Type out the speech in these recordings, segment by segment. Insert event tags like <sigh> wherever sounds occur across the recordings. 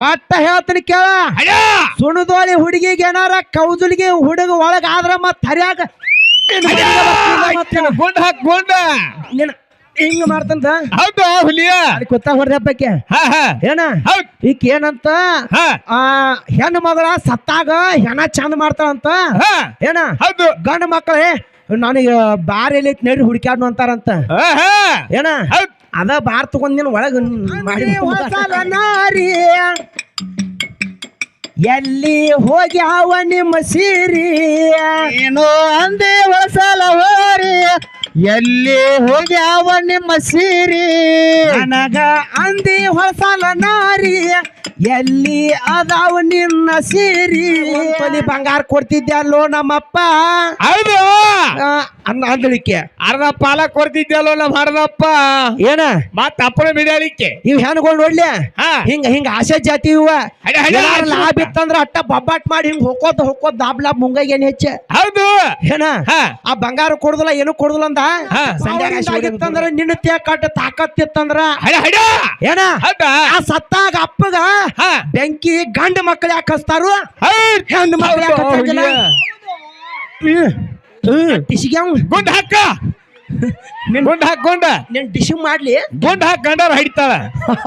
ಅಟ್ಟ ಹೇಳ್ತೀನಿ ಕೇಳ. ಸುಣದೋಲಿ ಸುಣದೋಳಿ ಹುಡುಗಿಗೆ ಏನಾರ ಕೌಜುಲಿಗೆ ಹುಡುಗ ಒಳಗ ಆದ್ರ ಮತ್ ಹರಿಯಾಗ ಗುಂಡ್ ಹಾಕ್ ಗುಂಡ! ಹಿಂಗ ಮಾಡ್ತಂತ? ಹೌದು ಹುಲಿಯ. ಕುತ್ತ ಹೊಡೆದಪ್ಪಕ್ಕೆ ಹಾ ಹಾ. ಏನ? ಈಕ ಏನಂತ? ಹಾ. ಆ ಹೆಣ್ಣು ಮಗಳ ಸತ್ತಾಗ ಹೆಣ ಚಂದ ಮಾಡ್ತಾಳಂತ? ಹಾ. ಏನ? ಹೌದು. ಗಂಡ ಮಕ್ಕಳೇ ನನಗೆ ಬಾರಿ ಇಲ್ಲಿ ಐತಿ ನಡ್ರಿ ಹುಡುಕ್ಯಾಡ್ನು ಅಂತಾರಂತ. ಏನ? ಅದ ಬಾರ್ ತಗೊಂಡಿನ ಒಳಗೆ ಒಳಗ ಮಾಡಿ ನಾರಿ ಎಲ್ಲಿ ಹೋಗಿ ಅವ ನಿಮ್ಮ ಸೀರಿ? ಏನೋ ಅಂದೆ ಹೊಸಲ ಹೋರಿ ಎಲ್ಲಿ ಹೋಗಿ ಅವ ನಿಮ್ಮ ಸೀರಿ? ನನಗ ಅಂದಿ ಹೊಸಲ ನಾರಿ ಎಲ್ಲಿ ಅದಾವ ನಿನ್ನ ಸೀರಿ? ಒಂದ್ ಬಂಗಾರ ಕೊಡ್ತಿದ್ದೆ ಅಲ್ಲೋ ನಮ್ಮಪ್ಪ. ಹೌದು. ಅನ್ನ ಅಂದಳಿಕೆ ಅರ್ಧ ಪಾಲ ಕೊಡ್ತಿದ್ದಲ್ಲೋ ನಮ್ಮ ಹರ್ದಪ್ಪ. ಏನ? ಮತ್ತ ಅಪ್ಪನ ಬಿಡಲಿಕ್ಕೆ ಇವ್ ಹೆಣ್ಗಳು ನೋಡ್ಲಿ? ಹಾ. ಹಿಂಗ ಹಿಂಗ ಆಸೆ ಜಾತಿ ಇವ. ಹಡೆ, ಹಡೆ, ಏನಾರ ಲಾಭ ಇತ್ತಂದ್ರ ಅಟ್ಟ ಬಬ್ಬಾಟ್ ಮಾಡಿ ಹಿಂಗ್ ಹೋಕೋತ್ ಹೋಕೋತ್ ದಾಬ್ಲಾ ಮುಂಗೈ ಮುಂಗಾಗ ಏನ್ ಹೆಚ್ಚ? ಹೌದು. ಏನ? ಹಾ. ಆ ಬಂಗಾರ ಕೊಡುದಿಲ್ಲ ಏನು ಕೊಡುದಿಲ್ಲ ಅಂದ? ಹಾ. ಸಂಧ್ಯಾಗಿತ್ತಂದ್ರ ನಿನ್ನ ತೇಕಟ್ಟ ತಾಕತ್ತಿತ್ತಂದ್ರ ಹಡ ಹಡ ಏನ? ಹೌದಾ? ಆ ಸತ್ತಾಗ ಅಪ್ಪಗ ಹಾ. ಬೆಂಕಿ ಗಂಡ ಮಕ್ಳು ಯಾಕೆ ಹಚ್ತಾರು? ಹೌದ್. ಹೆಣ್ಣು ಮಕ್ಕಳು ಯಾಕೆ ಹಚ್ಚಂಗಿಲ್ಲ? ಹ್ಮ್. ಅವ್ನ್ ಗುಂಡ್ ಹಾಕ. ಗುಂಡ್ ಹಾಕ್ ಗುಂಡ. ನಿನ್ ಡಿಶಿಗ್ ಮಾಡ್ಲಿ. ಗುಂಡ್ ಹಾಕ್ ಗಂಡವ್ರ ಹಿಡಿತಾಳ.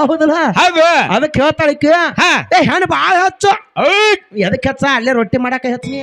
ಹೌದಲ್ಲ? ಹೌದು. ಅದಕ್ಕೆ ಹೇಳ್ತಾಳಕ್ಕೆ ಹಾ. ಏ ಹೆಣ್ಣು ಬಾಳ ಹಚ್ಚು. ಅದಕ್ಕೆ ಎದಕ್ಕೆ ಹಚ್ಚ? ಅಲ್ಲೇ ರೊಟ್ಟಿ ಮಾಡಾಕ ಹಚ್ಚನಿ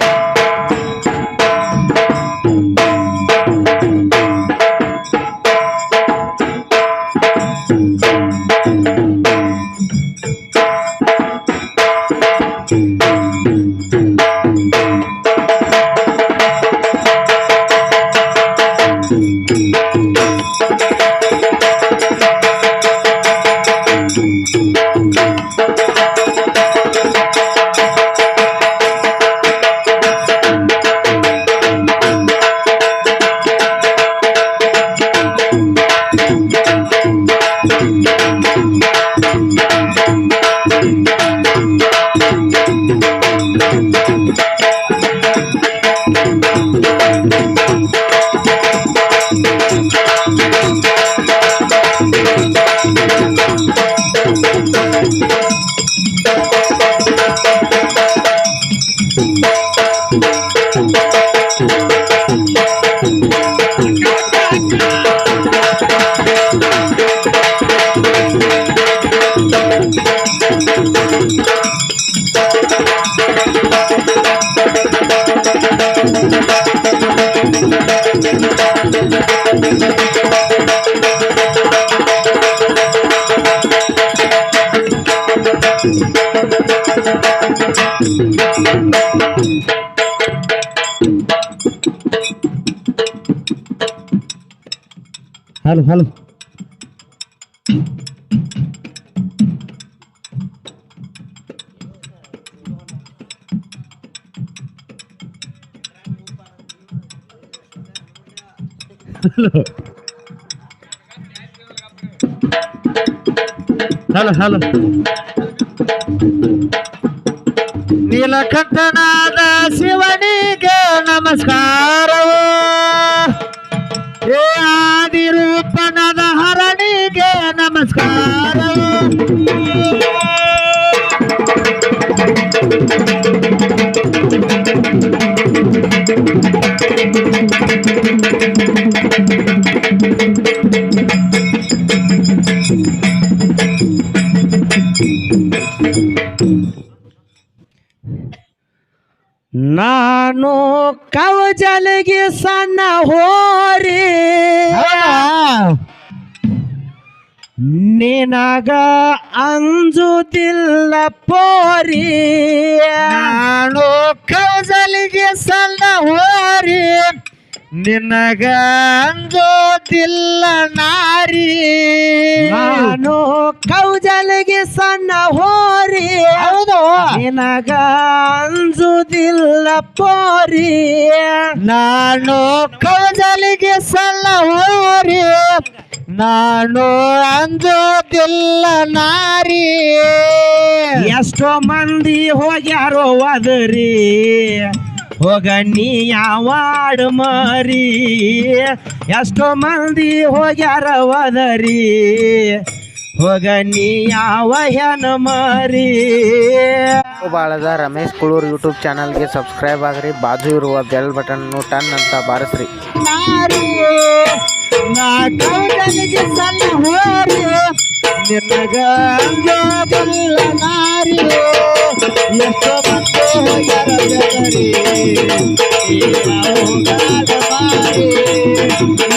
ಹಲೋ ಹಲೋ ಹಲೋ ಹಲೋ ನೀಲಕಂಠನಾದ ಶಿವನಿಗೆ ನಮಸ್ಕಾರವು. ಆದಿರೂಪನದ ಹರಣಿಗೆ ನಮಸ್ಕಾರವು. ಹೋರಿ. ನಿನಗ ಅಂಜುದಿಲ್ಲ ಪೋರಿ. ನಾನು ಕೌಸಲಿಗೆ ಸಣ್ಣ ಹೋರಿ. ನಿನಗ ಅಂಜೋದಿಲ್ಲ ನಾರಿ. ನಾನು ಕೌಜಲಿಗೆ ಸಣ್ಣ ಹೋರಿ. ಹೌದು. ನಿನಗ ಅಂಜುದಿಲ್ಲ ಪೋರಿ. ನಾನು ಕೌಜಲಿಗೆ ಸಣ್ಣ ಹೋರಿ. ನಾನು ಅಂಜೋದಿಲ್ಲ ನಾರಿ. ಎಷ್ಟೋ ಮಂದಿ ಹೋಗ್ಯಾರೋ ಅದರಿ. ಹೋಗ ನೀ ಯಾವಾಡ ಮರಿ. ಎಷ್ಟೋ ಮಂದಿ ಹೋಗ್ಯಾರ ವದರಿ. ಹೋಗ ಮರಿ ಯಾವ ಹೆಣ ಮಾರಿ. ಬಾಳದ ರಮೇಶ್ ಕುಳೂರ್ ಯೂಟ್ಯೂಬ್ ಚಾನಲ್ಗೆ ಸಬ್ಸ್ಕ್ರೈಬ್ ಆಗ್ರಿ. ಬಾಜು ಇರುವ ಬೆಲ್ ಬಟನ್ ಟನ್ ಅಂತ ಬಾರಿಸ್ರಿ. ನಾರಿ ನಾ ಕೌದಲಿಗೆ ಸಣ್ಣ ಹೋರಿ ನಿನಗ ಅಂಜೋದಿಲ್ಲ ನಾರಿ ಎಷ್ಟೋ ಮತ್ತೆ ಹೋಗ್ಯಾರ ಬೆದರಿ ಮಾರಿ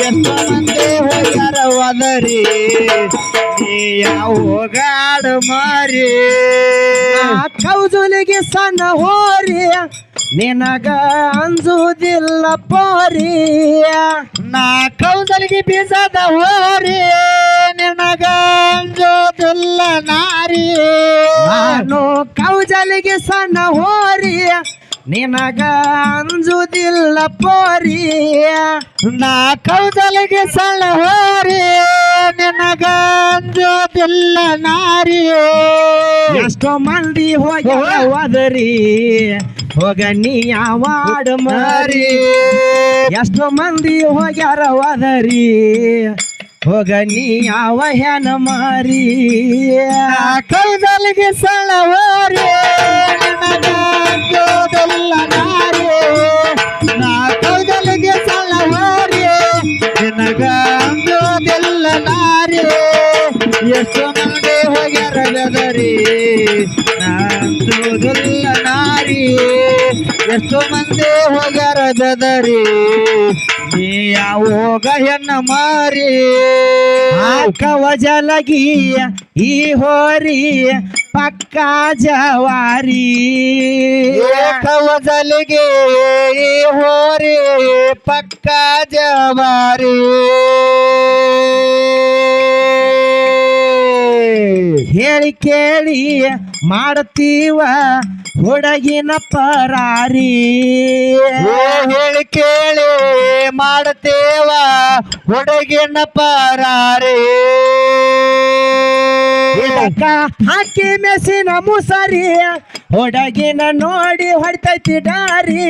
ಎಷ್ಟೋ ಮಂದಿ ಹೋಗ್ಯಾರ ಒದರಿ ನೀ ಹೋಗಾಡ ಮಾರಿ ಕೌಜುಲಿಗೆ ಸಣ್ಣ ಹೋರಿ ನಿನಗ ಅಂಜುವುದಿಲ್ಲ ಪೋರಿ ನಾ ಕೌದಲಿಗೆ ಬೀಸದ ಹೋರಿ ನಿನಗ ಅಂಜೋದಿಲ್ಲ ನಾರಿ. ನಾನು ಕೌಜಲಿಗೆ ಸಣ್ಣ ಹೋರಿ. ನಿನಗ ದಿಲ್ಲ ಪೋರಿ. ನಾ ಕೌಜಲಿಗೆ ಸಣ್ಣ ಹೋರಿ. ನಿನಗ ಅಂಜೋದಿಲ್ಲ ನಾರಿ. ಎಷ್ಟೋ ಮಂದಿ ಹೋಗಿ ಹೋದರಿ ಹೋಗ ನೀ ಯಾವಾಡ ಮಾರಿ. ಎಷ್ಟೋ ಮಂದಿ ಹೋಗ್ಯಾರ ಹೋದರಿ ಹೋಗ ನೀ ಯಾವ ಹೆಣ ಮಾರಿ? ಕೌದಲಿಗೆ ಸಳವಾರಿ ಅಂಜೋದಿಲ್ಲ ನಾರಿ. ನಾ ಕೌದಲಿಗೆ ಸಳ ಹೋರಿ ನಿನಗ ಅಂಜೋದಿಲ್ಲ ನಾರಿ. ಎಷ್ಟು ಮಂದಿ ಹೋಗ್ಯಾರ ಗದರಿ ನಾಂಜೋದಿಲ್ಲ ನಾರಿ. ಎಷ್ಟು ಮಂದಿ ಹೋಗ್ಯಾರ ಗದರಿ ನೀ ಯಾವೋಗ ಹೆಣ್ಣ ಮಾರಿ. ಕವಜಲಗಿಯ ಈ ಹೋರಿ ಪಕ್ಕ ಜವಾರಿ. ಕವಜಲಿಗೆ ಈ ಹೋರಿ ಪಕ್ಕ ಜವಾರಿ. ಹೇಳಿ ಕೇಳಿ ಮಾಡ್ತೀವ ಹುಡುಗಿನ ಪರಾರಿ? ಹೇಳಿ ಕೇಳಿ ಮಾಡತೇವ ಹುಡುಗಿನ ಪರಾರಿ? ಇದಕ್ಕ ಹಾಕಿ ಮೆಸಿನ ಮುಸರಿ ಹೊಡಗಿನ ನೋಡಿ ಹೊಡ್ತೈತಿ ಡಾರಿ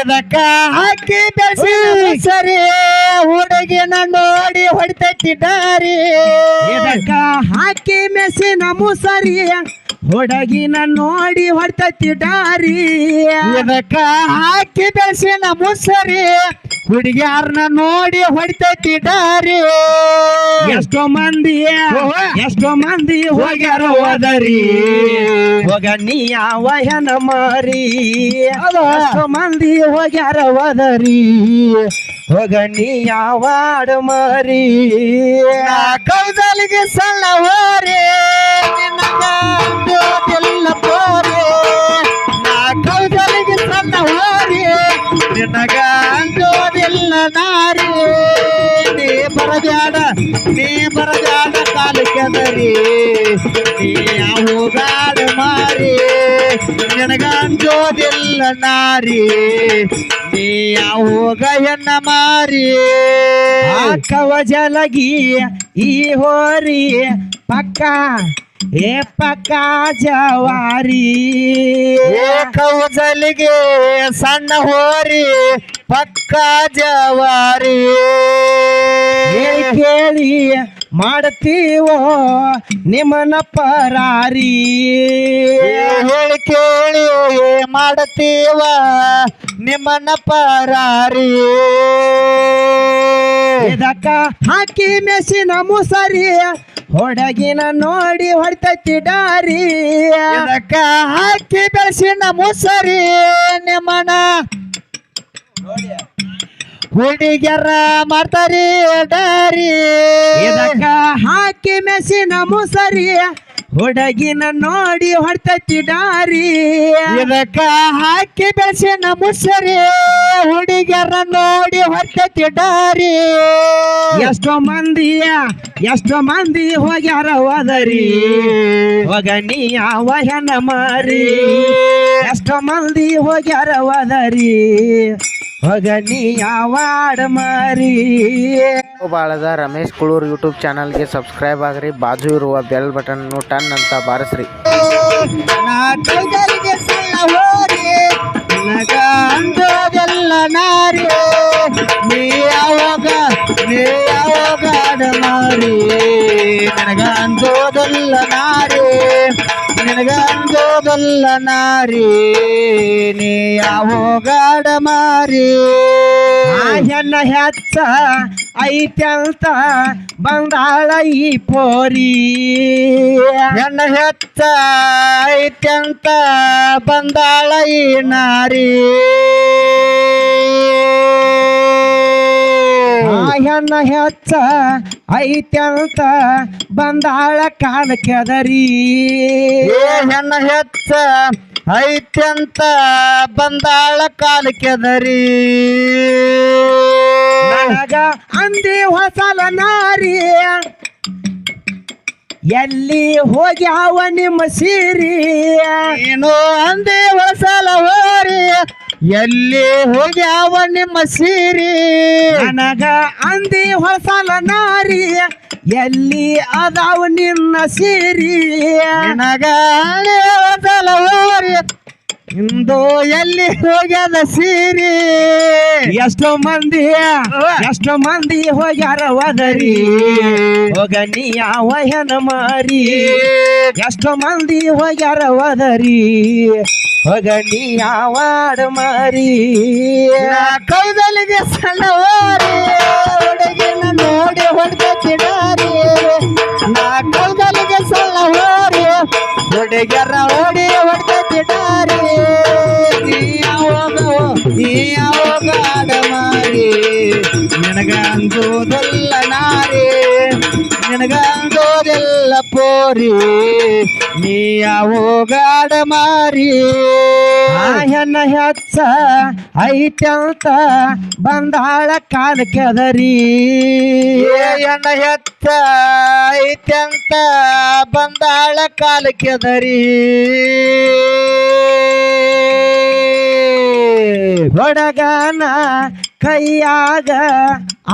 ಇದಕ್ಕ ಹಾಕಿ ಮೆಸಿನ ಸರಿ ಹುಡುಗಿನ ನೋಡಿ ಹೊಡ್ತೈತಿ ಡಾರಿ ಇದಕ್ಕ ಹಾಕಿ ಮೆಸಿನ ಮುಸರಿ ಹುಡುಗಿನ ನೋಡಿ ಹೊಡ್ತತಿ ಡಾರಿ ಇದಕ್ಕ ಹಾಕಿ ಬೆಳೆಸಿನ ಮುಸರಿ ಹುಡುಗಿಯಾರನ್ನ ನೋಡಿ ಹೊಡಿತೈತಿ ಡಾರಿ ಎಷ್ಟೋ ಮಂದಿ ಎಷ್ಟೋ ಮಂದಿ ಹೋಗ್ಯಾರ ಹೋದರಿ. ಹೋಗ ನೀ ಯಾವ ಹೆಣ ಮಾರಿ. ಎಷ್ಟೋ ಮಂದಿ ಹೋಗ್ಯಾರ ಹೋದರಿ. ಹೋಗ ಮರಿ. ಕೌದಲಿಗೆ ಸಣ್ಣ ಹೋರಿ ನಿನಗ ಅಂಜೋದಿಲ್ಲ ಪೋರಿ ನಾ ಕೌದಲಿಗೆ ಸಣ್ಣ ಹೋರಿ ನಿನಗ ಅಂಜೋದಿಲ್ಲ ನಾರಿ. ನೀ ಬರಬ್ಯಾಡ ನೀ ಬರಬ್ಯಾಡ ಕಾಲು ಕೆದರಿ ನೀ ಮಾರಿ ನಿನಗ ಅಂಜೋದಿಲ್ಲ ನಾರಿ ನೀ ಹೋಗ ಹೆಣ್ಣ ಮಾರಿ ಕವಜಲಗಿ ಈ ಹೋರಿ ಪಕ್ಕ ಏ ಪಕ್ಕ ಜವಾರಿ ಕೌಜಲಿಗೆ ಸಣ್ಣ ಹೋರಿ ಪಕ್ಕ ಜವಾರಿ ಹೇಳಿ ಕೇಳಿ ಮಾಡ್ತೀವೋ ನಿಮ್ಮನ ಪರಾರಿ? ಹೇಳಿ ಕೇಳಿ ಮಾಡ್ತೀವ ನಿಮ್ಮನ ಪರಾರಿ? ಇದಕ್ಕ ಹಾಕಿ ಮೆಸಿನ ಮುಸರಿ ಹೊಡಗಿನ ನೋಡಿ ಹೊಡ್ತೈತಿ ಡಾರಿ. ಇದಕ್ಕ ಹಾಕಿ ಬೆಳೆಸಿನ ಮುಸರಿ ನಿಮ್ಮನ ಹುಡುಗ್ಯಾರ ಮಾಡ್ತಾರಿ ಡಾರಿ ಇದಕ್ಕ ಹಾಕಿ ಮೆಸಿನ ಮುಸರಿ ಹುಡುಗಿನ ನೋಡಿ ಹೊಡ್ತತಿ ದಾರಿ. ಇದಕ್ಕ ಹಾಕಿ ಬೆಸಿನ ಮುಸರಿ ಹುಡುಗ್ಯಾರ ನೋಡಿ ಹೊಡ್ತತಿ ದಾರಿ. ಎಷ್ಟೋ ಮಂದಿಯ ಎಷ್ಟೋ ಮಂದಿ ಹೋಗ್ಯಾರ ಹೋದರಿ. ಹೋಗ ನೀ ಯಾವ ಹೆಣ್ಣ ಮಾರಿ. ಎಷ್ಟೋ ಮಂದಿ ಹೋಗ್ಯಾರ ಹೋದರಿ. ಹೋಗ ನೀ ಮಾರಿ ಬಾಳದ ರಮೇಶ್ ಕುಳೂರ್ ಯೂಟ್ಯೂಬ್ ಚಾನಲ್ಗೆ ಸಬ್ಸ್ಕ್ರೈಬ್ ಆಗ್ರಿ ಬಾಜು ಇರುವ ಬೆಲ್ ಬಟನ್ ಟನ್ ಅಂತ ಬಾರಿಸ್ರಿ. ನಾ ನಾರಿ ನೀ ಯಾವಾಗ ನೀ ಯಾವಾಗ ಆಡ ಮಾರಿ ನನಗ ಅಂದೋದಲ್ಲ ನಾರಿ ನಿನಗಂಜೋದಲ್ಲ ನಾರಿ ನೀ ಯಾವೋಗಾಡ ಮಾರಿ. ಹೆಣ್ಣ ಹೆಚ್ಚ ಐತ್ಯಂತ ಬಂದಾಳ ಈ ಪೋರಿ. ಹೆಣ್ಣ ಹೆಚ್ಚ ಐತ್ಯಂತ ಬಂದಾಳ ಈ ನಾರಿ. ಹೆಣ್ಣ ಹೆಚ್ಚ ಐತ್ಯಂತ ಬಂದಾಳ ಕಾಲ ಕೆದರಿ. ಹೆಣ್ಣ ಹೆಚ್ಚ ಐತ್ಯಂತ ಬಂದಾಳ ಕಾಲ ಕೆದರಿ. ನನಗ ಅಂದಿ ಹೊಸಲ ನಾರಿ. ಎಲ್ಲಿ ಹೋಗ್ಯಾವ ನಿಮ್ಮ ಸೀರಿ? ಏನೋ ಅಂದೆ ಹೊಸಲ ಹೋರಿ. ಎಲ್ಲಿ ಹೋಗ್ಯಾವ ನಿಮ್ಮ ಸೀರಿ? ನನಗ ಅಂದಿ ಹೊಸಲ ನಾರಿ. ಎಲ್ಲಿ ಅದಾವ ನಿನ್ನ ಸೀರಿ? ನನಗ ಅಂದೆ ಹೊಸಲ ಹೋರಿ. ಇಂದು ಎಲ್ಲಿ ಹೋಗ್ಯದ ಸೀರಿ? ಎಷ್ಟೋ ಮಂದಿ ಎಷ್ಟೋ ಮಂದಿ ಹೋಗ್ಯಾರ ವದರಿ. ಹೋಗ ನೀ ಯಾವ ಹೆಣ ಮಾರಿ. ಎಷ್ಟೋ ಮಂದಿ ಹೋಗ್ಯಾರ ವದರಿ. ಹೋಗ ನೀ ಯಾವಾಡ ಮಾರಿ. ನಾ ಕೌದಲಿಗೆ ಸಣ್ಣ ಹೋರಿ ಹುಡುಗಿನ ನೋಡಿ ಹೊಡೆದಿಡಾರಿ ನಾ ಕೌದಲಿಗೆ ಸಣ್ಣ ಹೋರಿ ಹುಡುಗರ ಓಡಿ ನೀ ಯಾವಾಗ ಮಾರಿ ನಿನಗ ಅಂಜೋದಲ್ಲ ನಾರಿ ನಿನಗಂದೋದೆಲ್ಲ ಪೋರಿ ನೀ ಯಾವಾಗ ಆಡ ಮಾರಿ. ಹೆಣ್ಣ ಹೆಚ್ಚ ಐತ್ಯಂತ ಬಂದಾಳ ಕಾಲ ಕೆದರಿ. ಎಣ್ಣ ಹೆಚ್ಚ ಐತ್ಯಂತ ಬಂದಾಳ ಕಾಲ ಕೆದರಿ. ಹೊಡಗನ ಕೈಯಾಗ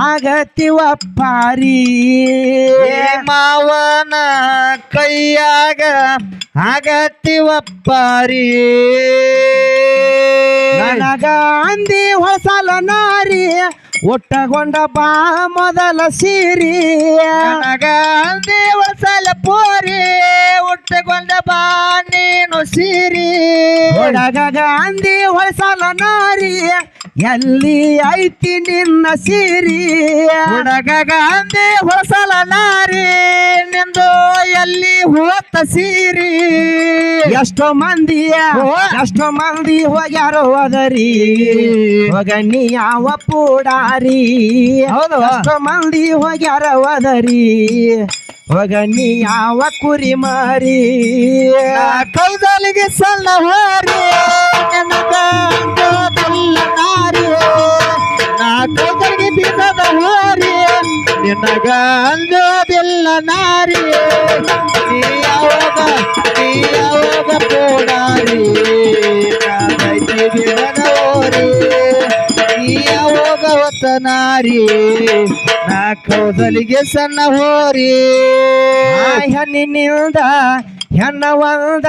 ಆಗತಿವ ಪಾರಿ. ಮಾವನ ಕೈಯಾಗ ಆಗತಿವ ಪಾರಿ. ಅಂದಿ ಹೊಸಲ ನಾರಿ ಒಟ್ಟಗೊಂಡ ಬಾ ಮೊದಲ ಸೀರಿ. ಗಾಂಧಿ ಹೊಸಲ ಪೋರಿ ಒಟ್ಟಗೊಂಡ ಬಾ ನೀನು ಸೀರಿ. ಒಡಗ ಗಾಂಧಿ ಹೊಸಲ ನಾರಿ ಎಲ್ಲಿ ಐತಿ ನಿನ್ನ ಸೀರಿ. ಹುಡುಗಗ ಅಂದೆ ಹೊಸಲ ನಾರಿ. ನಿಂದು ಎಲ್ಲಿ ಹೋತ ಸೀರಿ. ಎಷ್ಟೋ ಮಂದಿಯ ಎಷ್ಟೋ ಮಂದಿ ಹೋಗ್ಯಾರೋ ಅದರಿ. ಹೋಗ ನೀ ಯಾವ ಪೂಡಾರಿ. ಹೌದು. ಎಷ್ಟೋ ಮಂದಿ ಹೋಗ್ಯಾರೋ ಅದರಿ. ಹೋಗ ನೀ ಯಾವ ಕುರಿ ಮಾರಿ? ಕೌದಲಿಗೆ ಸಣ್ಣ ಹೋರಿ ನಾರಿ. ನಾ ಹೋರಿ ನಿನಗ ಅಂಜೋದಿಲ್ಲ ನಾರಿ. ಯಾವಾಗ ಯಾವಾಗ ಪೋಡಾರಿ ಹೋರಿ ಹೊತ್ತ ನಾರಿ ನಾ ಕೌದಲಿಗೆ ಸಣ್ಣ ಹೋರಿ. ಹೆಣ್ಣಿನಿಂದ ಹೆಣ್ಣ ಒಂದ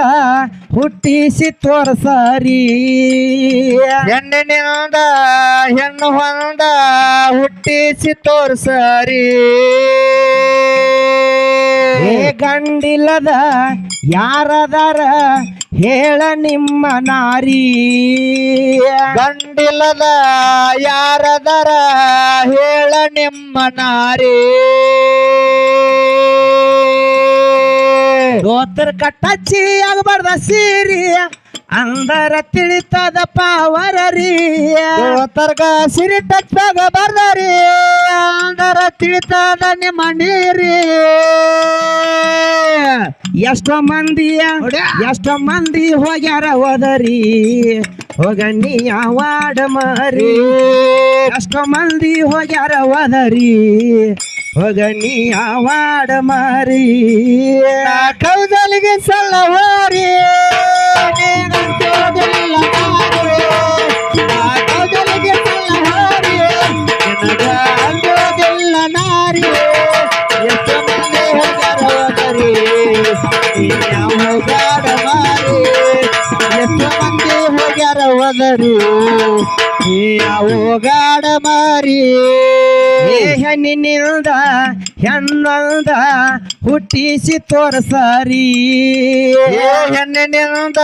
ಹುಟ್ಟಿಸಿ ತೋರಸಾರಿ. ಹೆಣ್ಣಿನಿಂದ ಹೆಣ್ಣು ಒಂದ ಹುಟ್ಟಿಸಿ ತೋರ್ಸಾರಿ. ಏ ಗಂಡಿಲ್ಲದ ಯಾರದಾರ ಹೇಳ ನಿಮ್ಮ ನಾರಿ. ಗಂಡಿಲ್ಲದ ಯಾರದರ ಹೇಳ ನಿಮ್ಮ ನಾರಿ. ಗೋತ್ರ ಕಟ್ಟಚ್ಚಿ ಆಗಬಾರ್ದ ಸೀರಿ ಅಂದರ ತಿಳಿತದ ಪಾವರರಿ ತರ್ಗ ಸಿರಿ ಟಚ್ಚಾಗ ಬರ್ದರಿ ಅಂದರ ತಿಳಿತದ ನಿಮ್ಮ ನೀರಿ. ಎಷ್ಟೋ ಮಂದಿ ಎಷ್ಟೋ ಮಂದಿ ಹೋಗ್ಯಾರ ಹೋದರಿ. ಹೋಗ ನೀ ಯಾವಾಡ ಮಾರಿ. ಎಷ್ಟೋ ಮಂದಿ ಹೋಗ್ಯಾರ ಹೋದರಿ. ಹೋಗ ನೀ ಯಾವಾಡ ಮಾರಿ ಕೌದಲಿಗೆ ಮಂದಿ ಹೋಗ್ಯಾರ ಹೋದರು ನೀನ್ಯಾವ ಹೋಗ್ಯಾರ ಮಾರಿ ಹೆಣ್ಣಿನಿಂದ ಹೆಣ್ಣಲ್ದ ಹುಟ್ಟಿಸಿ ತೋರಸಾರಿ. ಹೆಣ್ಣಿನಿಲ್ದ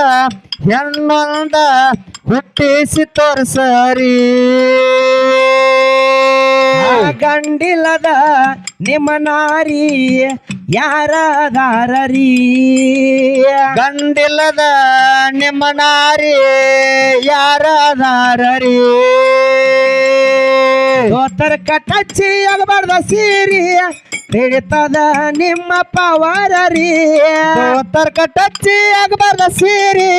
ಹೆಣ್ಣೊಂದ ಹುಟ್ಟಿಸಿ ತೋರ್ಸರಿ. ಗಂಡಿಲದ ನಿಮ್ಮ ನಾರಿ ಯಾರದಾರರಿ? ಗಂಡಿಲ್ಲದ ನಿಮ್ಮ ನಾರಿ ಯಾರದಾರರಿ? ಸೋತರ ಕಟ್ಟಚ್ಚಿ ಆಗಬಾರ್ದ ಸೀರಿ ತಿಳಿತದ ನಿಮ್ಮ ಪವರರಿ. ತರ್ಕ ಟಚ್ಚಿ ಆಗಬಾರ್ದ ಸೀರಿ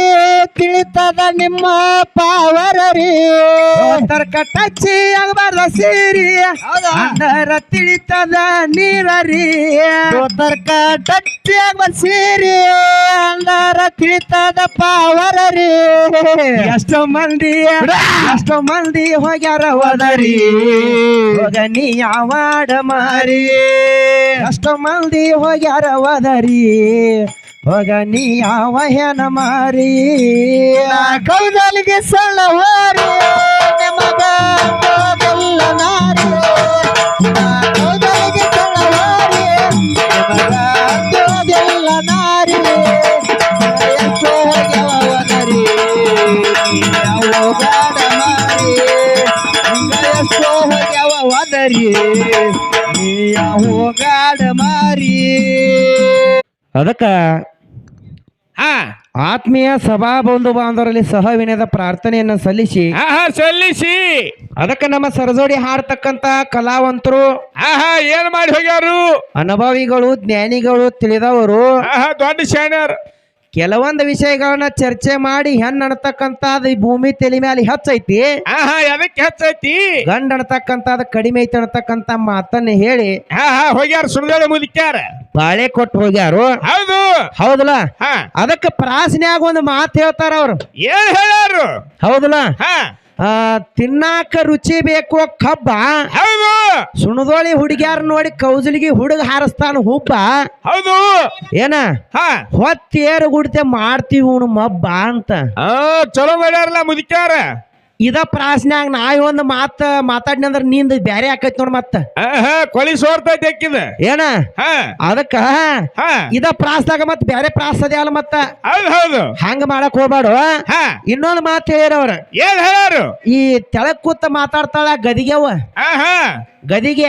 ತಿಳಿತದ ನಿಮ್ಮ ಪಾವರರಿ ತರ್ಕ ಟಚ್ಚಿ ಆಗಬಾರ್ದ ಸೀರಿ ಅಂದರ ತಿಳಿತದ ನೀರರಿ ತರ್ಕ ಟಚ್ಚಿ ಆಗಬಾರ್ದ ಸೀರಿ ಅಂದರ ತಿಳಿತದ ಪಾವರರಿ ಎಷ್ಟೋ ಮಂದಿ ಎಷ್ಟೋ ಮಂದಿ ಹೋಗ್ಯಾರ ಹೋದರಿ. ಹೋಗ ನೀ ಯಾವಾಡ ಮಾರಿ. ಅಷ್ಟೋ ಮಂದಿ ಹೋಗ್ಯಾರ ಹೋದರಿ. ಹೋಗ ನೀ ಯಾವ ಹೆಣ ಮಾರಿ ಕೌದಲಿಗೆ ಹೋರಿ ನಿಮಗ ನಾರಿ ಕೌದಲಿಗೆ ಹೋರಿ ನಿಮಗ ನಾರಿ. ಎಷ್ಟೋ ಹೋದರಿ ಹೋಗಾಡ ಮಾರಿ. ಎಷ್ಟೋ ಹೋದರಿ ನೀ ಹೋಗಾಡ ಮಾರಿ. ಅದಕ್ಕ ಹಾ. ಆತ್ಮೀಯ ಸಭಾ ಬಂಧು ಬಾಂಧವರಲ್ಲಿ ಸಹ ವಿನಯದ ಪ್ರಾರ್ಥನೆಯನ್ನು ಸಲ್ಲಿಸಿ. ಹಾ ಹಾ ಸಲ್ಲಿಸಿ. ಅದಕ್ಕೆ ನಮ್ಮ ಸರಜೋಡಿ ಹಾಡ್ತಕ್ಕಂತ ಕಲಾವಂತರು ಆಹಾ ಏನ್ ಮಾಡಿ ಹೋಗ್ಯಾರು? ಅನುಭವಿಗಳು ಜ್ಞಾನಿಗಳು ತಿಳಿದವರು ಹಾ ಹಾ ದೊಡ್ಡ ಶಾಣ್ಯರ್ ಕೆಲವೊಂದು ವಿಷಯಗಳನ್ನ ಚರ್ಚೆ ಮಾಡಿ ಹೆಣ್ ಅಣತಕ್ಕಂತಾದ ಈ ಭೂಮಿ ತಲೆ ಮೇಲೆ ಹೆಚ್ಚೈತಿ. ಆಹಾ ಹಾ ಎದಕ್ಕೆ ಹೆಚ್ಚೈತಿ? ಗಂಡ ಅಣತಕ್ಕಂತಾದ ಕಡಿಮೆ ಐತಿ ಅಣತಕ್ಕಂತ ಮಾತನ್ನ ಹೇಳಿ ಹಾ ಹಾ ಹೋಗ್ಯಾರ ಸುಳ್ದಳೆ ಮುದಿಕ್ಯಾರ. ಬಾಳೆ ಕೊಟ್ಟು ಹೋಗ್ಯಾರು. ಹೌದು. ಹೌದಲ್ಲ? ಹಾ. ಅದಕ್ಕೆ ಪ್ರಾಸನ್ಯಾಗ ಒಂದು ಮಾತು ಹೇಳ್ತಾರ ಅವ್ರು. ಏನ್ ಹೇಳ್ಯಾರು? ಹೌದಲ್ಲ? ಹಾ. ತಿನ್ನಾಕ ರುಚಿ ಬೇಕು ಕಬ್ಬ. ಹೌದು. ಸುಣದೋಳಿ ಹುಡುಗ್ಯಾರ ನೋಡಿ ಕೌಜಲಿಗೆ ಹುಡುಗ ಹಾರಸ್ತಾನ ಹುಬ್ಬ. ಹೌದು. ಏನ? ಹಾ. ಹೊತ್ತೇರು ಗುಡ್ತೆ ಮಾಡ್ತೀವಿ ಉಣ್ ಮಬ್ಬ ಅಂತ. ಚಲೋ ಮಾಡ್ಯಾರಲ್ಲ ಮುದಿಕ್ಯಾರ. ಇದ ಪ್ರಾಸ್ನ್ಯಾಗ ನಾ ಒಂದು ಮಾತ ಮಾತಾಡ್ನಿ ಅಂದ್ರ ನಿಂದ ಬ್ಯಾರೆ ಆಕೈತಿ ನೋಡ್ ಮತ್ತ. ಕೊಳಿ ಸೋರ್ತೈತಿ ಅಕ್ಕಿದ ಏನ? ಹಾ. ಅದಕ್ಕ ಹಾ. ಇದ ಪ್ರಾಸ್ದಾಗ ಮತ್ ಬ್ಯಾರೆ ಪ್ರಾಸ್ ಅದ್ಯಾವಲ್ಲ ಮತ್ತ. ಹೌದು ಹಂಗ ಮಾಡಕ್ ಹೋಗ್ಬಾಡು ಇನ್ನೊಂದ್ ಮಾತು ಹೇಳ್ಯಾರ ಏನ್ ಹೇಳ್ಯಾರು? ಈ ತೆಳಕ್ ಕೂತ ಮಾತಾಡ್ತಾಳ ಗದಿಗೆವ ಗದಿಗೆ.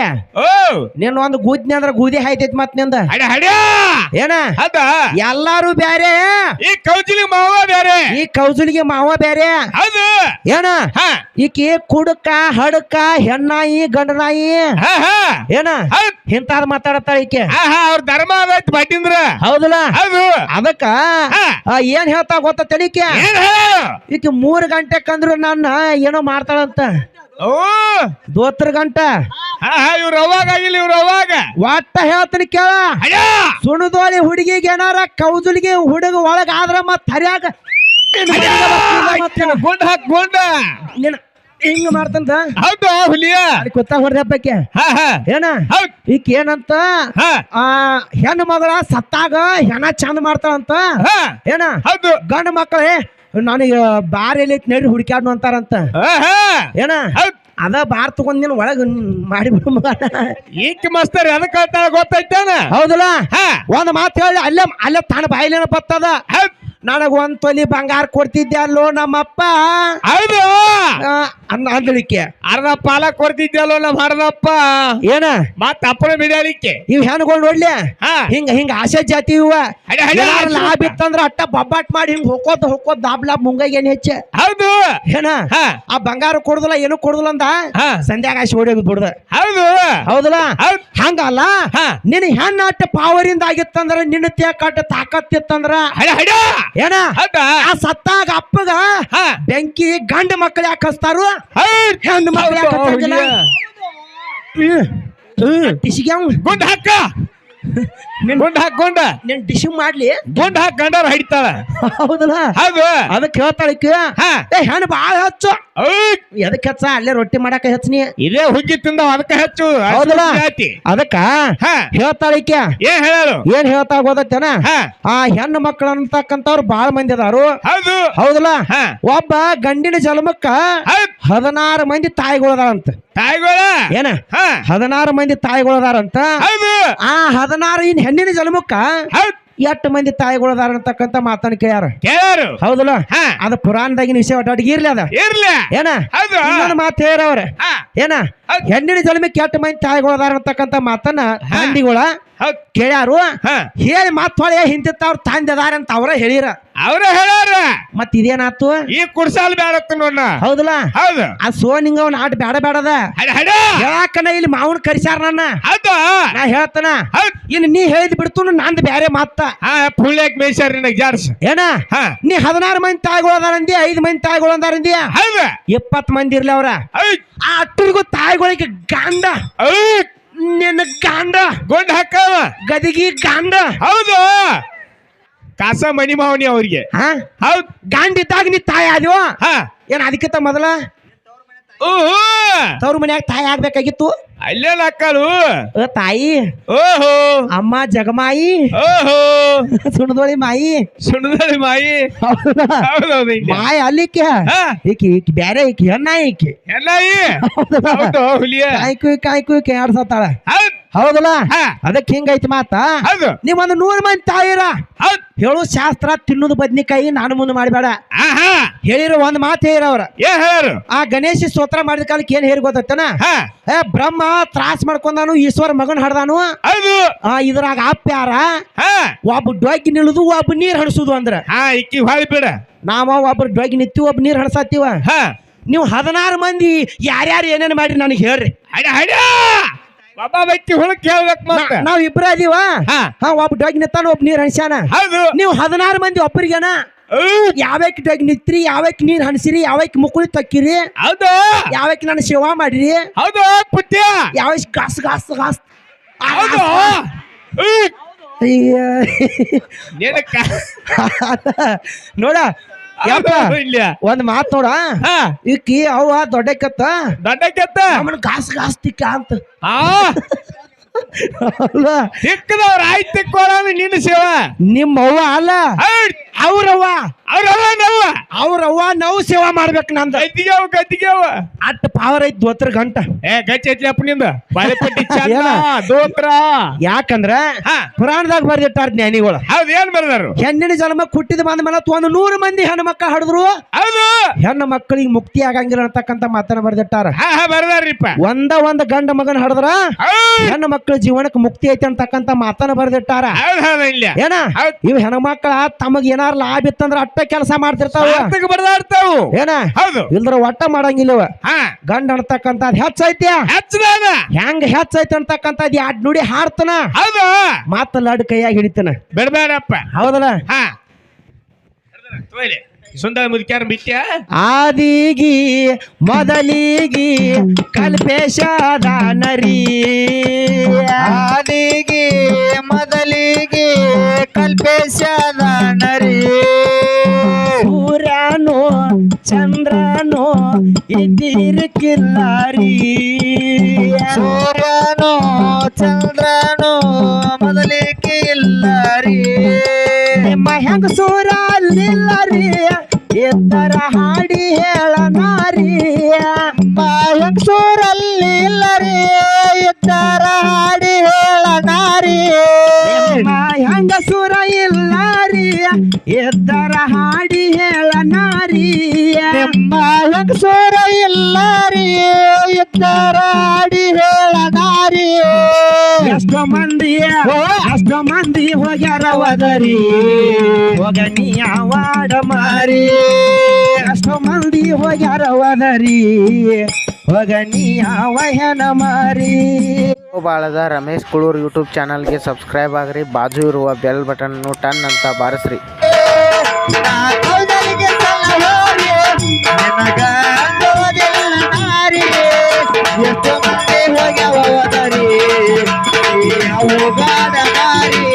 ನಿನ್ನ ಒಂದು ಗೂದ್ನಿ ಅಂದ್ರ ಗೂದಿ ಹಾಯ್ತೈತಿ ಮತ್ನಿಂದ. ಏನ? ಅದ ಎಲ್ಲಾರು ಬ್ಯಾರೆ. ಈ ಕೌಜಲಿಗೆ ಮಾವ ಬ್ಯಾರೆ. ಈ ಕೌಜುಲಿಗೆ ಮಾವ ಬ್ಯಾರೆ. ಏನ? ಹಾ. ಈಕಿ ಕುಡಕ ಹಡಕ ಹೆಣ್ಣಾಯಿ ಗಂಡನಾಯಿ. ಹಾ ಹಾ. ಏನ? ಹೌದ್. ಇಂತಾದ್ ಮಾತಾಡತ್ತಾಳ ಈಕೆ. ಹಾ ಹಾ ಅವ್ರ ಧರ್ಮ ಅದೈತಿ ಬಟ್ಟಿಂದ್ರ ಹೌದಲ್ಲ? ಹೌದು. ಅದಕ್ಕ ಹಾ. ಆ, ಏನ್ ಹೇಳ್ತಾ ಗೊತ್ತ ತಡಿಕೆ ಏನ್ ಹೇಳ್ಯಾರು ಈಕಿ ಮೂರ್ ಗಂಟೆ ಕಂದ್ರು ನನ್ನ ಏನೋ ಮಾಡ್ತಾಳಂತ. ಓ. ದೋತ್ರ ಗಂಟ. ಆಹಾ ಇವ್ರ ಅವಾಗ ಆಗಿಲ್ಲ ಇವ್ರ ಅವಾಗ. ಒಟ್ಟ ಹೇಳ್ತೀನಿ ಕೇಳ. ಅಯ್ಯ. ಸುಣದೋಳಿ ಹುಡುಗಿಗೆ ಏನಾರ ಕೌಜುಲಿಗೆ ಹುಡುಗ ಒಳಗ ಆದ್ರ ಮತ್ ಹರ್ಯಾಗ ಗುಂಡ್ ಹಾಕ್ ಗುಂಡ. ನಿನ್ನ ಹಿಂಗ ಮಾಡ್ತಂತ? ಹೌದು ಹುಲಿಯ. ಅದಕ್ಕೆ ಗೊತ್ತಾಗ ಹೊಡೆದಪ್ಪಕ್ಕೆ ಹಾ ಹಾ. ಏನ? ಈಕ ಏನಂತ? ಹೆಣ್ಣು ಮಗಳ ಸತ್ತಾಗ ಹೆಣ ಚಂದ ಮಾಡ್ತಾಳಂತ? ಹಾ. ಏನ? ಹೌದು. ಗಂಡ ಮಕ್ಕಳೇ ನನಗೆ ಬಾರಿ ಎಲ್ಲಿ ಐತಿ ನಡಿ ಹುಡುಕ್ಯಾಡ್ನು ಅಂತಾರಂತ. ಹಾ ಹಾ. ಏನ? ಅದ ಬಾರ್ ತಗೊಂಡ್ ನೀನು ಒಳಗ ಮಾಡಿಬಿಡು ಈಕ ಮಸ್ತರ್ ಅದಕ್ಕೆ ಗೊತ್ತೈತೇನ? ಹೌದಲ್ಲ? ಹಾ. ಒಂದ್ ಮಾತು ಹೇಳಿ ಅಲ್ಲೇ ಅಲ್ಲೇ ತಾನ ಬಾಯಿಲೇನ ಬತ್ತದ? ನನಗ ಒಂದ್ ತೊಲಿ ಬಂಗಾರ ಕೊಡ್ತಿದ್ದೆ ಅಲ್ಲೋ ನಮ್ಮಪ್ಪ? ಹೌದು. ಅಂದಳಿಕೆ ಅರ್ಧ ಪಾಲ ಕೊಡ್ತಿದ್ದೆ ಅಲ್ಲೋ ನಮ್ಮ ಅರ್ಧಪ್ಪ? ಏನ? ಮತ್ತ ಅಪ್ಪನ ಬಿಡಾಳಿಕೆ ಇವ್ ಹೆಣ್ಗಳು ನೋಡ್ಲಿ? ಹಿಂಗ ಹಿಂಗ ಆಸೆ ಜಾತಿ ಇವ. ಲಾಭ. ಇತ್ತಂದ್ರ ಅಟ್ಟ ಬಬ್ಬಾಟ್ ಮಾಡಿ ಹಿಂಗ್ ಹೊಕ್ಕೋತ್ ಹೊಕ್ಕೋತ್ ದಾಬ್ ಮುಂಗಾಗ ಏನ್ ಹೆಚ್ಚ? ಹೌದು. ಏನ? ಆ ಬಂಗಾರ ಕೊಡುದಿಲ್ಲ ಏನು ಕೊಡುದಿಲ್ಲ ಅಂದ? ಹಾ. ಸಂಧ್ಯಾಗ ಆಸೆ ಹೊಡಿಯೋದು ಬಿಡ್ದ. ಹೌದು. ಹೌದಲ್ಲ? ಹೌದ್. ಹಂಗಲ್ಲ ಹಾ. ನಿನ್ ಹೆಣ್ಣ ಅಟ್ಟ ಪಾವರಿಂದ ಆಗಿತ್ತಂದ್ರ ನಿನ್ನ ತೇಕಟ್ಟ ತಾಕತ್ತಿತ್ತಂದ್ರ ಹಡ ಹಡ ಏನ ಆ ಸತ್ತಾಗ ಅಪ್ಪಗ ಬೆಂಕಿ ಗಂಡ ಮಕ್ಕಳು ಯಾಕೆ ಹಸ್ತಾರು ಹೆಣ್ಣು ಮಕ್ಕಳು ಯಾಕೆ. ಡಿಸಿಗೆ ಗುಂಡ್ ಹಾಕ ಗುಂಡ್ ಹಾಕ್ ಗುಂಡ. ನಿನ್ ಡಿಶ್ ಮಾಡ್ಲಿ. ಗುಂಡ್ ಹಾಕ್ ಗಂಡವ್ರ ಹಿಡಿತಾಳ. ಹೌದಲ್ಲ? ಹೌದು. ಅದಕ್ಕೆ ಹೇಳ್ತಾಳಿಕೆ ಏ ಹೆಣ್ಣು ಬಾಳ ಹೆಚ್ಚು. ಎದಕ್ಕೆ ಹಚ್ಚ? ಅಲ್ಲೇ ರೊಟ್ಟಿ ಮಾಡಾಕ ಹೆಚ್ಚನಿ ಇದೇ ಹುಗ್ಗಿ ತಿಂದ ಅದಕ್ಕೆ ಹೆಚ್ಚು. ಹೌದಲ್ಲ? ಅದಕ್ಕ ಹಾ. ಹೇಳ್ತಾಳಿಕೆ ಏನ್ ಹೇಳು ಏನ್ ಹೇಳ್ತಾ ಹೋದತ್ತೇನ? ಹಾ. ಆ ಹೆಣ್ಣು ಮಕ್ಕಳು ಅಂತಕ್ಕಂಥವ್ರು ಬಾಳ ಮಂದಿ ಅದಾರು. ಹೌದು. ಹೌದಲ್ಲ? ಹಾ. ಒಬ್ಬ ಗಂಡಿನ ಜನ್ಮಕ್ಕ ಹೌದ್. ಹದಿನಾರು ಮಂದಿ ತಾಯಿಗಳದಾರಂತ ತಾಯಿಗಳ? ಏನ? ಹದಿನಾರು ಮಂದಿ ತಾಯಿಗಳದಾರಂತ? ಆ ಹದಿನಾರು ಇನ್ ಹೆಣ್ಣಿನ ಜನ್ಮಕ್ಕ ಎಷ್ಟು ಮಂದಿ ತಾಯಿಗಳದಾರ ಅಂತಕ್ಕಂತ ಮಾತನ್ನ ಕೇಳ್ಯಾರ? ಕೇಳಾರು ಹೌದಲ್ಲ? ಅದು ಪುರಾಣದಾಗಿನ ವಿಷಯ ಒಟ್ಟಾಟಿಗೆ ಇರ್ಲಿ ಅದ. ಇರ್ಲಿ. ಏನ? ಮಾತು ಹೇಳ್ರವ್ರ ಅವ್ರ. ಏನ. ಹೆಣ್ಣಿನ ಜನ್ಮಿ ಕೆಟ್ಟ ಮೈನ್ ತಾಯಿಗಳದಾರ ಅಂತಕ್ಕಂತ ಮಾತನ್ನ ಹಂದಿಗಳ ಕೇಳಾರು ಕೇಳ್ಯಾರು. ಹಾ. ಹೇಳಿ ಮತ್ ಹೊಳೆ ಹಿಂದಿತ್ತ ಅವ್ರ ತಂದೆ ಅದಾರ ಅಂತ ಅವ್ರ ಹೇಳಿರ. ಅವ್ರ ಹೇಳಾರ ಮತ್ ಇದೇನಾತು? ಈ ಕುಡ್ಸಾಲ್ ಬೇಡ ನೋಡ ಹೌದಲ್ಲ? ಹೌದು. ಆ ಸೋನಿಂಗ ಅವ್ನ ಆಟ ಬೇಡ ಬೇಡದ ಹೇಳಾಕನ ಇಲ್ಲಿ ಮಾವನ್ ಕರಿಸ್ಯಾರ ನನ್ನ. ಹೌದು. ನಾ ಹೇಳ್ತಾನ. ಇಲ್ಲಿ ಇನ್ನು ನೀ ಹೇಳಿದ್ ಬಿಡ್ತು ನಂದು ಬ್ಯಾರೆ ಮಾತ. ಪುಳ್ಯಾಕ್ ನಿನಗ್ ಜಾರ್ಸ್. ಏನ? ಹಾ. ನೀ ಹದಿನಾರು ಮಂದಿ ತಾಯಿಗಳದಾರಂದಿ ಐದು ಮಂದಿ ತಾಯಿಗಳದಾರಂದಿ ಹೌದು. ಇಪ್ಪತ್ ಮಂದಿ ಇರ್ಲಿ ಅವ್ರ. ಆ ಅಟ್ಟರಿಗೂ ತಾಯಿಗಳಿಗೆ ಗಾಂಡ. ನಿನ್ನ ಗಾಂಡ. ಗೊಂಡ ಹಾಕ ಗದಿಗಿ ಗಾಂಡ. ಹೌದು. ಕಾಸ ಮಣಿ ಮಾವನಿ ಅವ್ರಿಗೆ. ಹಾ? ಹೌದ್. ಗಾಂಡ ಇದ್ದಾಗ ನೀ ತಾಯಿ ಆದಿವ ಹಾ. ಏನ್ ಅದಕ್ಕಿಂತ ಮೊದಲ? ಓಹೋ! ತವ್ರ ಮನ್ಯಾಗ ತಾಯಿ ಆಗ್ಬೇಕಾಗಿತ್ತು? ಅಲ್ಲೇನ್ ಅಕ್ಕಲು? ಅ, ತಾಯಿ. ಓಹೋ. ಅಮ್ಮ ಜಗಮಾಯಿ. ಓಹೋ. ಸುಣದೋಳಿ ಮಾಯಿ. ಸುಣದೋಳಿ ಮಾಯಿ. ಹೌದಾ? ಹೌದೌದು ಹಿಂಗೆ. ಮಾಯಿ ಅಲ್ಲಿಕ್ಕೆ? ಹಾ. ಈಕಿ ಈಕಿ ಬ್ಯಾರೆ ಈಕಿ ಹೆಣ್ಣ ಈಕಿ. ಹೆಣ್ಣಾಯಿ? ಹೌದು? ಹುಲಿಯ. ಕಾಯ್ಕು ಕಾಯ್ಕು ಆಡ್ಸತ್ತಾಳ ಹೌದ್. ಹೌದಲ್ಲ? ಅದಕ್ಕೆ ಹಿಂಗೈತಿ ಮಾತ? ಹೌದು. ನೀವ್ ಒಂದು ನೂರು ಮಂದಿ ತಾಯಿರ? ಹೌದ್. ಹೇಳು ಶಾಸ್ತ್ರ ತಿನ್ನೋದು ಬದ್ನಿಕಾಯಿ ನಾನು ಮುಂದೆ ಮಾಡಬೇಡ. ಆಹಾ. ಹೇಳಿರೋ ಒಂದ್ ಮಾತು ಹೇಳಿರ ಅವ್ರ. ಏ ಹೇಳರು ಆ ಗಣೇಶ ಸ್ತೋತ್ರ ಮಾಡಿದ ಕಾಲಕ್ಕೆ ಏನ್ ಹೇಳಿ ಗೊತ್ತತ್ತನ ಏ ಬ್ರಹ್ಮ ತ್ರಾಸ್ ಮಾಡ್ಕೊಂಡಾನು ಈಶ್ವರ ಮಗನ್ ಹಡ್ದಾನು. ಹೌದು. ಆ ಇದ್ರಾಗ ಅಪ್ಪ್ಯಾರ ಹಾ. ಒಬ್ಬ ಡೊಗ್ಗಿ ನಿಲ್ಲುದು ಒಬ್ಬ ನೀರ್ ಹಡಿಸುದು ಅಂದ್ರ. ಹಾ ಇಕ್ಕಿ ಹೊಳ್ ಬಿಡ. ನಾವ ಒಬ್ರು ಡೊಗ್ಗಿ ನಿತ್ತಿ ಒಬ್ಬ ನೀರ್ ಹಡ್ಸಾತೀವ? ಹಾ. ನೀವು ಹದಿನಾರು ಮಂದಿ ಯಾರ್ಯಾರು ಏನೇನು ಮಾಡ್ರಿ ನನಗೆ ಹೇಳ್ರಿ. ಹಡ ಹಡ. ಒಬ್ಬ ವ್ಯಕ್ತಿ ಹುಳಕ್ ಕೇಳ್ಬೇಕು ಮತ್ತೆ. ನಾವ್ ಇಬ್ರ ಅದೀವ? ಹಾ. ಹಾ ಒಬ್ಬ ಡಗ್ ನಿತ್ತಾನ ಒಬ್ಬ ನೀರ್ ಹಣಸ್ಯಾನ. ಹೌದು. ನೀವು ಹದಿನಾರು ಮಂದಿ ಒಬ್ಬರಿಗೆನ. ಯಾವಕ್ ಡಗ್ ನಿತ್ರಿ ಯಾವಕ್ ನೀರ್ ಹಣಸಿರಿ ಯಾವಕ್ ಮುಕುಳಿ ತಕ್ಕಿರಿ ಹೌದು. ಯಾವಕ್ ನಾನು ಸೇವಾ ಮಾಡಿರಿ? ಹೌದು ಪುಟ್ಯ ಯಾವ ಗಾಸ್ ಗಾಸ್ ಗಾಸ್. ಹೌದು. ಅಯ್ಯ. <laughs> ನೋಡ ಯಪ್ಪ ಒಂದ್ ಮಾತ್ ನೋಡ ಹಾ. ಈಕಿ ಅವ್ವ ದೊಡ್ಡಕ್ಕತ್ತ ದೊಡ್ಡ ಕೆತ್ತ? ನಮ್ಮನ್ನ ಗಾಸ್ ಗಾಸ್ ತಿಕ್ಕ ಅಂತ. ಆ. ಆಯ್ತು ತಿಕ್ಕೋಳ ನಿನ್ನ ಸೇವ. ನಿಮ್ಮ ಅವ್ವ ಅಲ್ಲ ಅವ್ರವ್ವ. ನಾವು. ಅವ್ರವ್ವ ನಾವು ಸೇವಾ ಮಾಡ್ಬೇಕು ನಂದ. ಗದ್ದಿಗೆವ ಗದ್ದಿಗೆವ ಅಟ್ ಪಾವರ್ ಐತ್ ದೋತ್ರ ಗಂಟ. ಏ ಗಚ್ಚ ಐತಿ ಅಪ್ಪನಿಂದ ಬಾಳೆಪಟ್ಟಿ <laughs> ಚಂದ? ದೋತ್ರ ಯಾಕಂದ್ರ ಹಾ. ಪುರಾಣದಾಗ ಬರ್ದಿಟ್ಟಾರ ಜ್ಞಾನಿಗಳು. ಹೌದು ಏನ್ ಬರ್ದಾರು? ಹೆಣ್ಣಿನ ಜನ್ಮ ಹುಟ್ಟಿದ ಬಂದ ಮೇಲೆ ಒಂದು ನೂರು ಮಂದಿ ಹೆಣ್ಣು ಮಕ್ಕಳು ಹಡಿದ್ರು. ಹೌದು. ಹೆಣ್ಣು ಮಕ್ಕಳಿಗೆ ಮುಕ್ತಿ ಆಗಂಗಿಲ್ಲ ಅಂತಕ್ಕಂತ ಮಾತನ್ನ ಬರ್ದಿಟ್ಟಾರ. ಬರ್ದಾರಿಪ್ಪ ಒಂದ ಒಂದ್ ಗಂಡ ಮಗನ ಹಡದ್ರ ಹೆಣ್ಣು ಮಕ್ಕಳ ಜೀವನಕ್ಕೆ ಮುಕ್ತಿ ಐತಿ ಅಂತಕ್ಕಂತ ಮಾತನ್ನ ಬರ್ದಿಟ್ಟಾರ. ಏನ? ಇವ್ ಹೆಣ್ಣು ಮಕ್ಕಳ ತಮಗ್ ಏನಾರ ಲಾಭ ಇತ್ತಂದ್ರ ಅಟ್ಟ ಕೆಲಸ ಮಾಡ್ತಿರ್ತಾವ. ಏನ? ಹೌದು. ಇಲ್ದ್ರ ಒಟ್ಟ ಮಾಡಂಗಿಲ್ಲವ. ಹಾ. ಗಂಡ ಅನ್ತಕ್ಕಂಥದ್ ಹೆಚ್ಚೈತ್ಯ? ಹಚ್ಚದಾನ. ಹೆಂಗ್ ಹೆಚ್ಚೈತಿ ಅಂತಕ್ಕಂಥದ್ ಎರಡ್ ನುಡಿ ಹಾಡ್ತನ? ಹೌದು. ಮಾತ ಲಡ್ ಕೈಯಾಗ ಹಿಡಿತನ. ಬಿಡ್ಬೇಡಪ್ಪ. ಹೌದಲ್ಲ? ಹಾ. ಸುಂದರ ಮುದ್ಕ್ಯಾರ ಬಿಟ್ಟ್ಯ ಆದಿಗಿ ಮೊದಲಿಗಿ ಕಲ್ಪೇಶದ ನರಿ. ಆದಿಗೆ ಮೊದಲಿಗೆ ಕಲ್ಪೇಶದ ನರಿ. ಚಂದ್ರನು ಇದ್ದಿರ್ಕಿಲ್ಲಾರಿ ಸೂರ್ಯನೋ ಚಂದ್ರನೋ ಮೊದಲಿಕ್ಕೆ ಇಲ್ಲಾರಿ ನಿಮ್ಮ ಹೆಂಗ ಸೂರ ಅಲ್ಲಿಲ್ಲರಿ ಎತ್ತರ ಹಾಡಿ ಹೇಳನಾರಿ ಹೆಂಗಸೂರಲ್ಲಿ ಇಲ್ಲ ರೀ ಎತ್ತರ ಹಾಡಿ ಹೇಳನಾರಿ ಹೆಂಗ ಸೂರ ಇದ್ದಾರ ಹಾಡಿ ಹೇಳನಾರಿ ಎಷ್ಟೋ ಮಂದಿ ಎಷ್ಟೋ ಮಂದಿ ಹೋಗ್ಯಾರ ಒದರಿ ಹೋಗ ನೀ ಅವಾಡ ಮಾರಿ. ಎಷ್ಟೋ ಮಂದಿ ಹೋಗ್ಯಾರ ಒದರಿ ಹೋಗ ನೀ ಅವಹನ ಮಾರಿ. ಬಾಳದ ರಮೇಶ್ ಕುಳೂರ್ ಯೂಟ್ಯೂಬ್ ಚಾನಲ್ಗೆ ಸಬ್ಸ್ಕ್ರೈಬ್ ಆಗ್ರಿ. ಬಾಜು ಇರುವ ಬೆಲ್ ಬಟನ್ ಟನ್ ಅಂತ ಬಾರಿಸ್ರಿ. ಎಷ್ಟು ಅವುಗಾಡ ದಾರಿ.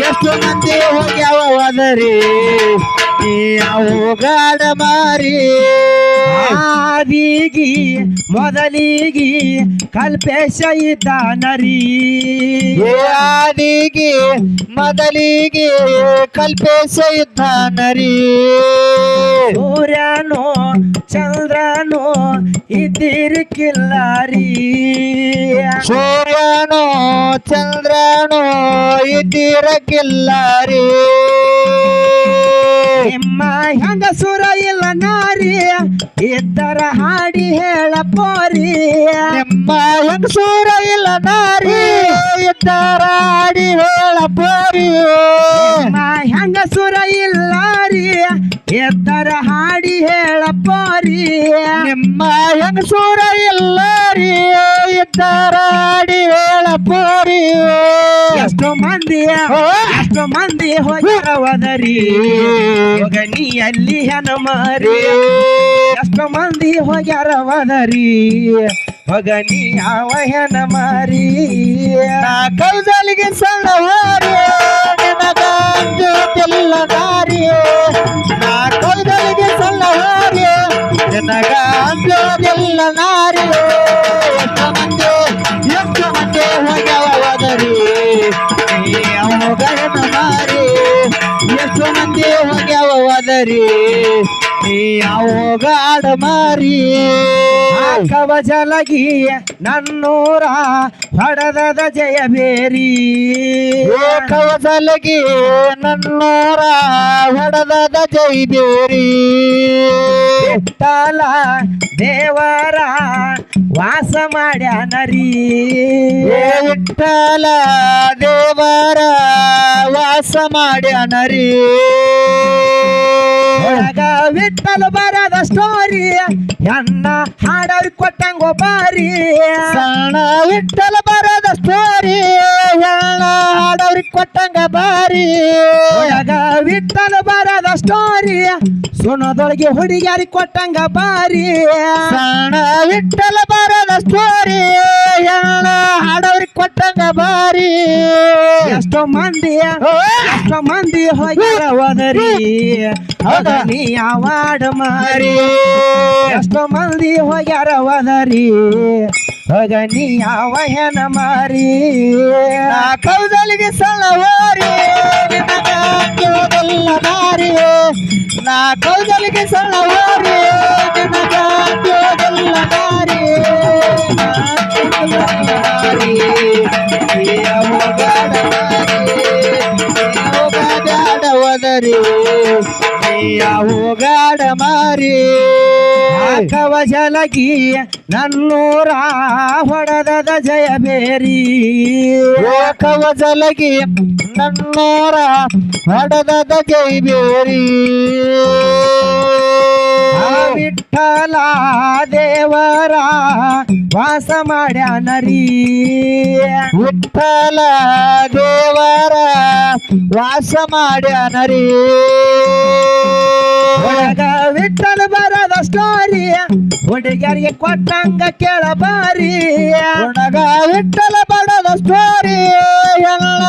ಎಷ್ಟು ಮಂದಿ ಹೋಗ್ಯಾವ ಒದರಿ ಅವುಗಾಡ ಮಾರಿ. ಆದಿಗಿ ಮೊದಲಿಗಿ ಕಲ್ಪೇಶ ಇದ್ದಾನರಿ. ಆದಿಗಿ ಮೊದಲಿಗೆ ಕಲ್ಪೇಶ ಇದ್ದಾನರಿ. ಸೂರ್ಯನು ಚಂದ್ರನು ಇದ್ದೀರಿ ಕಿಲ್ಲಾರಿ ಸೂರ್ಯನೋ ಚಂದ್ರನೋ ಇದ್ದಿರಕ್ಕಿಲ್ಲಾರಿ ನಿಮ್ಮ ಹೆಂಗಸುರ ಇಲ್ಲ ನಾರಿ. ಇದ್ದರ ಹಾಡಿ ಹೇಳ ಪೋರಿ. ನಿಮ್ಮ ಹೆಂಗಸೂರ ಇಲ್ಲ ನಾರಿ. ಇದ್ದರ ಹಾಡಿ ಹೇಳ ಪೋರಿ. ಹೆಂಗಸುರ ಇಲ್ಲ ರೀ ಇದ್ದರ ಹಾಡಿ ಹೇಳ ಪೋರಿ. ನಿಮ್ಮ ಹೆಂಗಸೂರ ಇಲ್ಲ ರೀ ಹಾಡಿ ಹೇಳ ಪೋರಿ. ಎಷ್ಟು ಮಂದಿ ಎಷ್ಟು ಮಂದಿ ಹೋಗ್ಯಾರ ಒದರಿ ಹೋಗ ನೀ ಅಲ್ಲಿ ಹೆಣ ಮಾರಿ ಎಷ್ಟೋ ಮಂದಿ ಹೋಗ್ಯಾರ ಒದರಿ ಹೋಗ ನೀ ಯಾವ ಹೆಣ ಮಾರಿ ನಾ ಕೌದಲಿಗೆ ಸಣ್ಣ ಹೋರಿ ನಿನಗ ಅಂಜುತ್ತಿಲ್ಲ ನಾರಿ ನಾ ಕೌದಲಿಗೆ ಸಣ್ಣ ಹೋರಿ ನಿನಗ ಅಂಜೋದಿಲ್ಲ ನಾರಿ ಎಷ್ಟು ಮಂದಿ ಎಷ್ಟು ಮಂದಿ ಹೋಗ್ಯಾವ ಹೋದರಿ ಅವುಗಳನ್ನ ಮಾರಿ ಎಷ್ಟು ಮಂದಿ ಅದರಿ ಯಾವ ಗಾಡ ಮಾರಿ? ಕವಜಲಗಿ ನನ್ನೂರ ಹೊಡೆದದ ಜಯ ಬೇರಿ. ಕವಸಲಗಿ ನನ್ನೂರ ಹೊಡೆದದ ಜಯ ಬೇರಿ. ತಾಲ ದೇವರ ವಾಸ ಮಾಡ್ಯಾನರಿ. ಉಟ್ಟಲ ದೇವರ ವಾಸ ಮಾಡ್ಯಾನರಿ ಅನರಿ. ವಿಟ್ಟಲು ಬರದ ಸ್ಟೋರಿ ಎನ್ನ ಹಾಡವ್ರಿ ಕೊಟ್ಟಂಗ ಬಾರಿ. ಸಣ್ಣ ವಿಟ್ಟಲು ಬರದ ಸ್ಟೋರಿ ಎನ್ನ ಹಾಡವ್ರಿ ಕೊಟ್ಟಂಗ ಬಾರಿ. ವಿಟ್ಟಲು ವಿಠಲ ಬರದ ಸ್ಟೋರಿ ಸುಣದೊಳಗೆ ಹುಡುಗಿಯರಿ ಕೊಟ್ಟಂಗ ಬಾರಿ. ಸಣ್ಣ ವಿಟ್ಟಲು ಬರದ ಸ್ಟೋರಿ ಎನ್ನ ಹಾಡವ್ರಿ ಕೊಟ್ಟಂಗ ಬಾರಿ. ಎಷ್ಟೋ ಮಂದಿ ಎಷ್ಟೋ ಮಂದಿ ಹೋಗ್ಯಾರ ಹೋದರಿ ಹೌದ ನೀ ಅವಾರ್ಡ್ ಮಾರಿ? ಎಷ್ಟು ಮಂದಿ ಹೋಗ್ಯಾರ ಹೋದರಿ ಹೋಗ ನೀ ಯಾವ ಹೆಣ ಮಾರಿ? ಕೌದಲಿಗೆ ಸಲವಾರಿ ನಾ ಕೌದಲಿಗೆ ಸಣ್ಣ Maria. ಕವಜಲಗಿ ನನ್ನೂರ ಹೊಡೆದದ ಜಯ ಬೇರಿ. ಕವಜಲಗಿ ನನ್ನೂರ ಹೊಡೆದದ ಜಯ ಬೇರಿ. ವಿಠಲ ದೇವರ ವಾಸ ಮಾಡ್ಯಾನರಿ ವಿಠಲ ದೇವರ ವಾಸ ಮಾಡ್ಯಾನರಿ ವಿಠಲ ಬರದ ಸ್ಟೋರಿ ಹುಡುಗಿಯರಿಗೆ ಕೊಟ್ಟಂಗ ಕೇಳಬಾರಿ ಒಣಗ ವಿಠಲ ಬಡದ ಸ್ಟೋರಿ ಎಲ್ಲ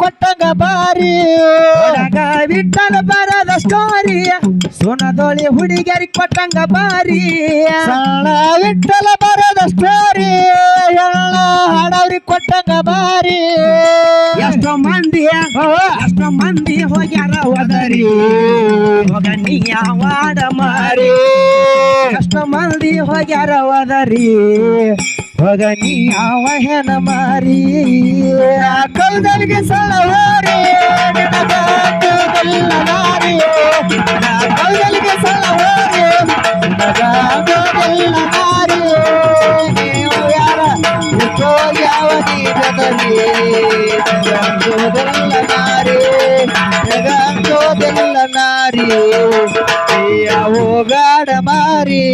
ಕೊಟ್ಟಂಗ ಬಾರಿ ಒಳಗ ವಿಠಲ ಬರದ ಸ್ಟೋರಿ ಸುನದೋಳಿ ಹುಡುಗಿಯರಿಗೆ ಕೊಟ್ಟಂಗ ಬಾರಿ ಸಣ್ಣ ವಿಠಲ ಬರದ ಸ್ಟೋರಿ ಎಲ್ಲ ಹಾಡವ್ರಿಗೆ ಕೊಟ್ಟಂಗ ಬಾರಿ ಎಷ್ಟೋ ಮಂದಿ ಎಷ್ಟೋ ಮಂದಿ ಹೋಗ್ಯಾರ ಹೋದರಿ ಹೋಗ ನೀ ಯಾವಾಡ ಮಾರಿ ಎಷ್ಟೋ ಮಂದಿ ಹೋಗ್ಯಾರವದರಿ. ಹೋಗ ನೀ ಅವ ಹೆಣ ಮಾರಿ. ಕಲ್ದಲ್ಗೆ ಸಲವಾರಿ. ಕಲ್ದಲ್ಗೆ ಸಲವಾರಿ. ನಾ ಯಾವ ನೀರದಲ್ಲಿ ಅಂಜೋದಿಲ್ಲ ಅಂಜೋದಿಲ್ಲ ನಾರಿ ಗಾಡ ಮಾರಿ.